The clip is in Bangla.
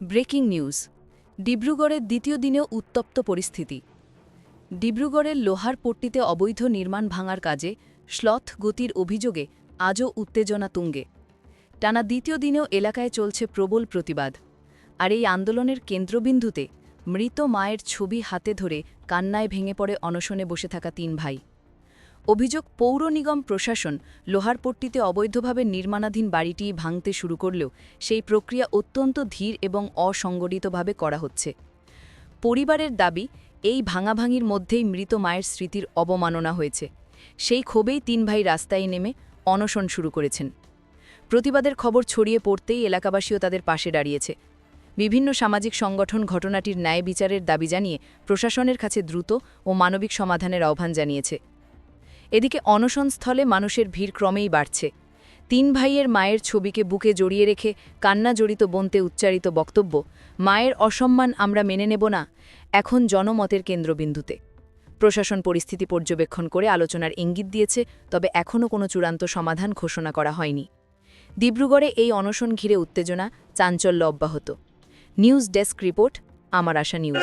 ব্রেকিং নিউজ, ডিব্রুগড়ের দ্বিতীয় দিনেও উত্তপ্ত পরিস্থিতি। ডিব্রুগড়ের লোহার পট্টিতে অবৈধ নির্মাণ ভাঙার কাজে শ্লথ গতির অভিযোগে আজও উত্তেজনা তুঙ্গে। টানা দ্বিতীয় দিনেও এলাকায় চলছে প্রবল প্রতিবাদ। আর এই আন্দোলনের কেন্দ্রবিন্দুতে মৃত মায়ের ছবি হাতে ধরে কান্নায় ভেঙে পড়ে অনশনে বসে থাকা তিন ভাই। অভিযোগ পৌর নিগম প্রশাসন লোহারপট্টিতে অবৈধভাবে নির্মাণাধীন বাড়িটি ভাঙতে শুরু করলেও সেই প্রক্রিয়া অত্যন্ত ধীর এবং অসংগঠিতভাবে করা হচ্ছে। পরিবারের দাবি, এই ভাঙাভাঙির মধ্যেই মৃত মায়ের স্মৃতির অবমাননা হয়েছে। সেই ক্ষোভেই তিন ভাই রাস্তায় নেমে অনশন শুরু করেছেন। প্রতিবাদের খবর ছড়িয়ে পড়তেই এলাকাবাসীও তাদের পাশে দাঁড়িয়েছে। বিভিন্ন সামাজিক সংগঠন ঘটনাটির ন্যায় বিচারের দাবি জানিয়ে প্রশাসনের কাছে দ্রুত ও মানবিক সমাধানের আহ্বান জানিয়েছে। এদিকে অনশনস্থলে মানুষের ভিড় ক্রমেই বাড়ছে তিন ভাইয়ের মায়ের ছবিকে বুকে জড়িয়ে রেখে কান্না জড়িত বনতে উচ্চারিত বক্তব্য মায়ের অসম্মান আমরা মেনে নেব না এখন জনমতের কেন্দ্রবিন্দুতে প্রশাসন পরিস্থিতি পর্যবেক্ষণ করে আলোচনার ইঙ্গিত দিয়েছে তবে এখনও কোনো চূড়ান্ত সমাধান ঘোষণা করা হয়নি ডিব্রুগড়ে এই অনশন ঘিরে উত্তেজনা চাঞ্চল্য অব্যাহত নিউজ ডেস্ক রিপোর্ট আমার আশা নিউজ